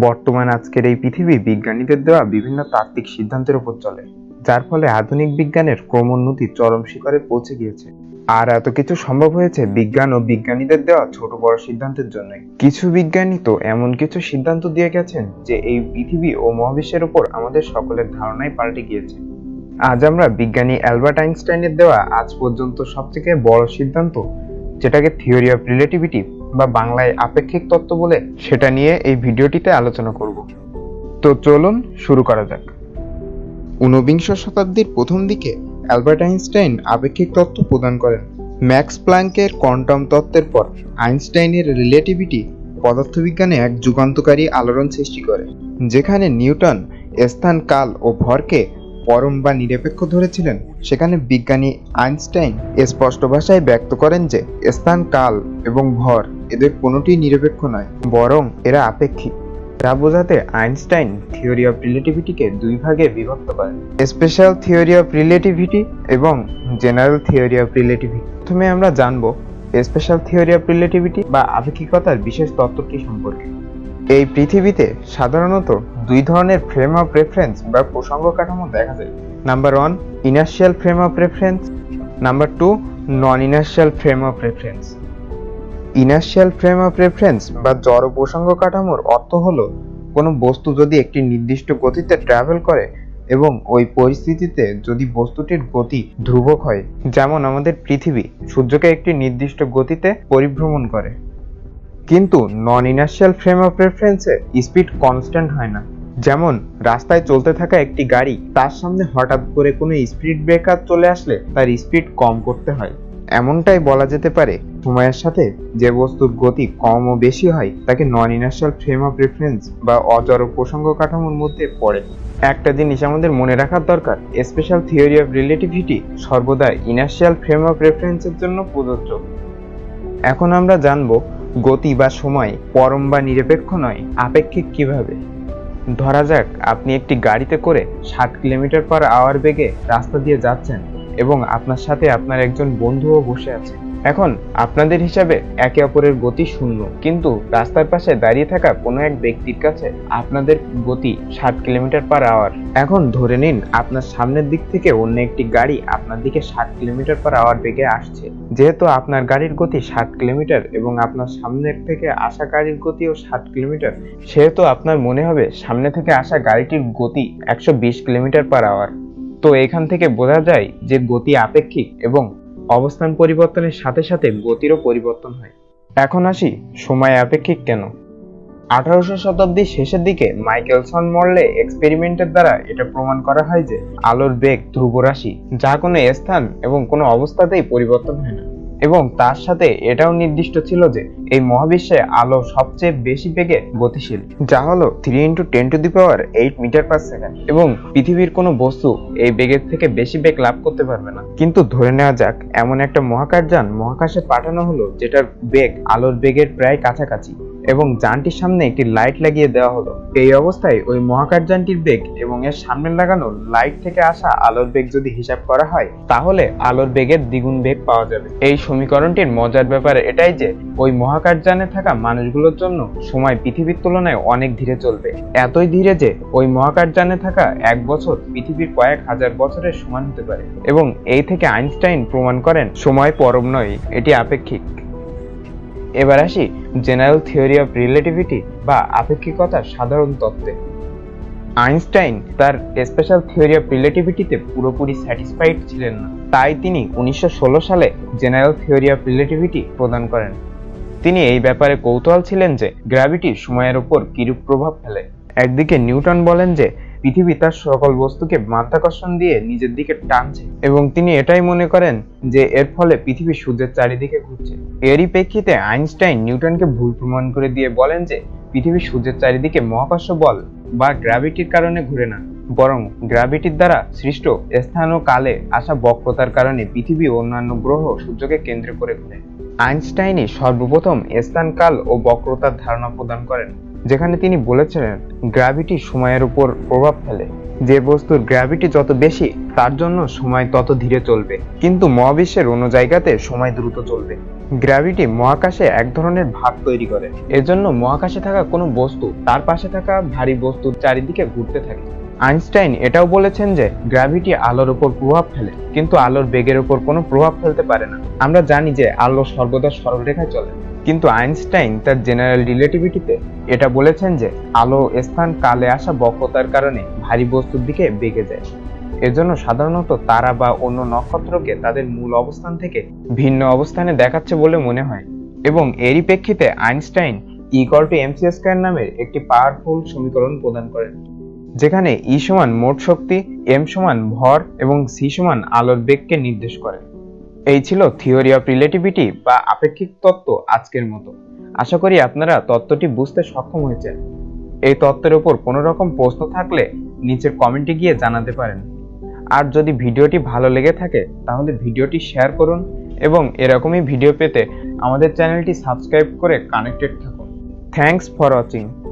বর্তমান আজকের এই পৃথিবী বিজ্ঞানীদের দেওয়া বিভিন্ন তাত্ত্বিক সিদ্ধান্তের উপর চলে, যার ফলে আধুনিক বিজ্ঞানের ক্রমোন্নতি চরম শিখরে পৌঁছে গিয়েছে। আর এত কিছু সম্ভব হয়েছে বিজ্ঞান ও বিজ্ঞানীদের দেওয়া ছোট বড় সিদ্ধান্তের জন্য কিছু বিজ্ঞানী তো এমন কিছু সিদ্ধান্ত দিয়ে গেছেন যে এই পৃথিবী ও মহাবিশ্বের উপর আমাদের সকলের ধারণাই পাল্টে গিয়েছে। আজ আমরা বিজ্ঞানী অ্যালবার্ট আইনস্টাইনের দেওয়া আজ পর্যন্ত সবথেকে বড় সিদ্ধান্ত, যেটাকে থিওরি অফ রিলেটিভিটি বা বাংলায় আপেক্ষিক তত্ত্ব বলে সেটা নিয়ে এই ভিডিওটিতে আলোচনা করব। তো চলুন শুরু করা যাক। ঊনবিংশ শতাব্দীর প্রথম দিকে অ্যালবার্ট আইনস্টাইন আপেক্ষিক তত্ত্ব প্রদান করেন। ম্যাক্স প্ল্যাঙ্কের কোয়ান্টাম তত্ত্বের পর আইনস্টাইনের রিলেটিভিটি পদার্থবিজ্ঞানে এক যুগান্তকারী আলোড়ন সৃষ্টি করে, যেখানে নিউটন, স্থান, কাল ও ভরকে পরম বা নিরপেক্ষ ধরেছিলেন। সেখানে বিজ্ঞানী আইনস্টাইন স্পষ্ট ভাষায় ব্যক্ত করেন যে স্থান, কাল এবং ভর এদের কোনোটি নিরপেক্ষ নয়। বরং এরা আপেক্ষিক। তা বোঝাতে আইনস্টাইন থিওরি অফ রিলেটিভিটিকে দুই ভাগে বিভক্ত করেন স্পেশাল থিওরি অফ রিলেটিভিটি এবং জেনারেল থিওরি অফ রিলেটিভিটি। প্রথমে আমরা জানব, স্পেশাল থিওরি অফ রিলেটিভিটি বা আপেক্ষিকতার বিশেষ তত্ত্বটি সম্পর্কে। এই পৃথিবীতে সাধারণত দুই ধরনের ফ্রেম অফ রেফারেন্স বা প্রসঙ্গ কাঠামো দেখা যায়। Number one inertial frame of reference number two non inertial frame of reference inertial frame of reference বা জড় প্রসঙ্গ কাঠামোর অর্থ হলো কোনো বস্তু যদি একটি নির্দিষ্ট গতিতে ট্রাভেল করে এবং ওই পরিস্থিতিতে যদি বস্তুটির গতি ধ্রুবক হয়, যেমন আমাদের পৃথিবী সূর্যকে একটি নির্দিষ্ট গতিতে পরিভ্রমণ করে। কিন্তু নন ইনার্শিয়াল ফ্রেম অফ রেফারেন্সে স্পিড কনস্ট্যান্ট হয় না। যেমন রাস্তায় চলতে থাকা একটি গাড়ি, তার সামনে হঠাৎ করে কোনো স্পিড ব্রেকার চলে আসলে তার স্পিড কম করতে হয়। এমনটাই বলা যেতে পারে, সময়ের সাথে যে বস্তুর গতি কম ও বেশি হয়, তাকে non inertial frame of reference বা অজড় প্রসঙ্গ কাঠামোর মধ্যে পড়ে। একটা জিনিস আমাদের মনে রাখার দরকার স্পেশাল থিওরি অফ রিলেটিভিটি সর্বদা ইনার্শিয়াল ফ্রেম অফ রেফারেন্সের জন্য প্রযোজ্য। এখন আমরা জানব, গতি বা সময় পরম বা নিরপেক্ষ নয়, আপেক্ষিক কীভাবে? ধরা যাক, আপনি একটি গাড়িতে করে ষাট কিলোমিটার পার আওয়ার বেগে রাস্তা দিয়ে যাচ্ছেন। এবং আপনার সাথে আপনার একজন বন্ধুও বসে আছে। এখন, আপনাদের হিসাবে একে অপরের গতি শূন্য, কিন্তু রাস্তার পাশে দাঁড়িয়ে থাকা কোনো এক ব্যক্তির কাছে আপনাদের গতি ষাট কিলোমিটার পার আওয়ার। এখন ধরে নিন, আপনার সামনের দিক থেকে অন্য একটি গাড়ি আপনার দিকে ষাট কিলোমিটার পার আওয়ার বেগে আসছে। যেহেতু আপনার গাড়ির গতি ষাট কিলোমিটার এবং আপনার সামনের থেকে আসা গাড়ির গতিও ষাট কিলোমিটার, সেহেতু আপনার মনে হবে সামনে থেকে আসা গাড়িটির গতি একশো বিশ কিলোমিটার পার আওয়ার। তো এখান থেকে বোঝা যায় যে গতি আপেক্ষিক এবং অবস্থান পরিবর্তনের সাথে সাথে গতিরও পরিবর্তন হয়। এখন আসি সময় আপেক্ষিক কেন? আঠারোশো শতাব্দীর শেষের দিকে মাইকেলসন মরলে এক্সপেরিমেন্টের দ্বারা এটা প্রমাণ করা হয় যে আলোর বেগ ধ্রুব রাশি, যা কোনো স্থান এবং কোনো অবস্থাতেই পরিবর্তন হয় না। এবং তার সাথে এটাও নির্দিষ্ট ছিল যে এই মহাবিশ্বে আলো সবচেয়ে বেশি বেগে গতিশীল, যা হলো three into ten to the power eight metre per second এবং পৃথিবীর কোনো বস্তু এই বেগের থেকে বেশি বেগ লাভ করতে পারবে না। কিন্তু ধরে নেওয়া যাক, এমন একটা মহাকাশ যান মহাকাশে পাঠানো হলো যেটার বেগ আলোর বেগের প্রায় কাছাকাছি। এবং যানটির সামনে একটি লাইট লাগিয়ে দেওয়া হলো। এই অবস্থায় ওই মহাকাশযানটির বেগ এবং এর সামনে লাগানো লাইট থেকে আসা আলোর বেগ যদি হিসাব করা হয়, তাহলে আলোর বেগের দ্বিগুণ বেগ পাওয়া যাবে। এই সমীকরণটির মজার ব্যাপার এটাই যে, ওই মহাকাশযানে থাকা মানুষগুলোর জন্য সময় পৃথিবীর তুলনায় অনেক ধীরে চলবে। এতই ধীরে যে, ওই মহাকাশযানে থাকা এক বছর পৃথিবীর কয়েক হাজার বছরের সমান হতে পারে। এবং এই থেকে আইনস্টাইন প্রমাণ করেন, সময় পরম নয়, এটি আপেক্ষিক। এবার আসি জেনারেল থিওরি অফ রিলেটিভিটি বা আপেক্ষিকতার সাধারণ তত্ত্বে। আইনস্টাইন তার স্পেশাল থিওরি অফ রিলেটিভিটিতে পুরোপুরি স্যাটিসফাইড ছিলেন না। তাই তিনি উনিশশো ষোলো সালে জেনারেল থিওরি অফ রিলেটিভিটি প্রদান করেন। তিনি এই ব্যাপারে কৌতূহল ছিলেন যে গ্র্যাভিটি সময়ের উপর কিরূপ প্রভাব ফেলে। একদিকে নিউটন বলেন যে পৃথিবী তার সকল বস্তুকে মাধ্যাকর্ষণ দিয়ে নিজের দিকে টানছে। এবং তিনি এটাই মনে করেন যে এর ফলে পৃথিবী সূর্যের চারিদিকে ঘুরছে। এরই প্রেক্ষিতে আইনস্টাইন নিউটনকে ভুল প্রমাণ করে দিয়ে বলেন যে পৃথিবী সূর্যের চারিদিকে মহাকর্ষ বল বা গ্র্যাভিটির কারণে ঘুরে না। বরং গ্র্যাভিটির দ্বারা সৃষ্ট স্থান ও কালে আসা বক্রতার কারণে পৃথিবী অন্যান্য গ্রহ সূর্যকে কেন্দ্র করে ঘুরে। আইনস্টাইনই সর্বপ্রথম স্থান, কাল ও বক্রতার ধারণা প্রদান করেন। যেখানে তিনি বলেছিলেন গ্র্যাভিটি সময়ের উপর প্রভাব ফেলে। যে বস্তুর গ্র্যাভিটি যত বেশি, তার জন্য সময় তত ধীরে চলবে। কিন্তু মহাবিশ্বের অন্য জায়গাতে সময় দ্রুত চলবে। গ্র্যাভিটি মহাকাশে এক ধরনের ভাগ তৈরি করে। এজন্য মহাকাশে থাকা কোনো বস্তু, তার পাশে থাকা ভারী বস্তুর চারিদিকে ঘুরতে থাকে। আইনস্টাইন এটাও বলেছেন যে গ্র্যাভিটি আলোর উপর প্রভাব ফেলে, কিন্তু আলোর বেগের উপর কোনো প্রভাব ফেলতে পারে না। আমরা জানি যে আলো সর্বদা সরলরেখায় চলে, কিন্তু আইনস্টাইন তার জেনারেল রিলেটিভিটিতে এটা বলেছেন যে আলো স্থান কালে আসা বক্রতার কারণে ভারী বস্তুর দিকে বেগে যায়। এজন্য সাধারণত তারা বা অন্য নক্ষত্রকে তাদের মূল অবস্থান থেকে ভিন্ন অবস্থানে দেখাচ্ছে বলে মনে হয়। এবং এরই প্রেক্ষিতে Einstein equal to M C square নামের একটি পাওয়ারফুল সমীকরণ প্রদান করেন। যেখানে ই সমান মোট শক্তি এম সমান ভর এবং সি সমান আলোর বেগকে নির্দেশ করে। এই ছিল থিওরি অফ রিলেটিভিটি বা আপেক্ষিক তত্ত্ব আজকের মতো। আশা করি আপনারা তত্ত্বটি বুঝতে সক্ষম হয়েছেন। এই তত্ত্বের উপর কোনো রকম প্রশ্ন থাকলে নিচের কমেন্টে গিয়ে জানাতে পারেন। আর যদি ভিডিওটি ভালো লেগে থাকে, তাহলে ভিডিওটি শেয়ার করুন এবং এরকমই ভিডিও পেতে আমাদের চ্যানেলটি সাবস্ক্রাইব করে কানেক্টেড থাকুন। Thanks for watching.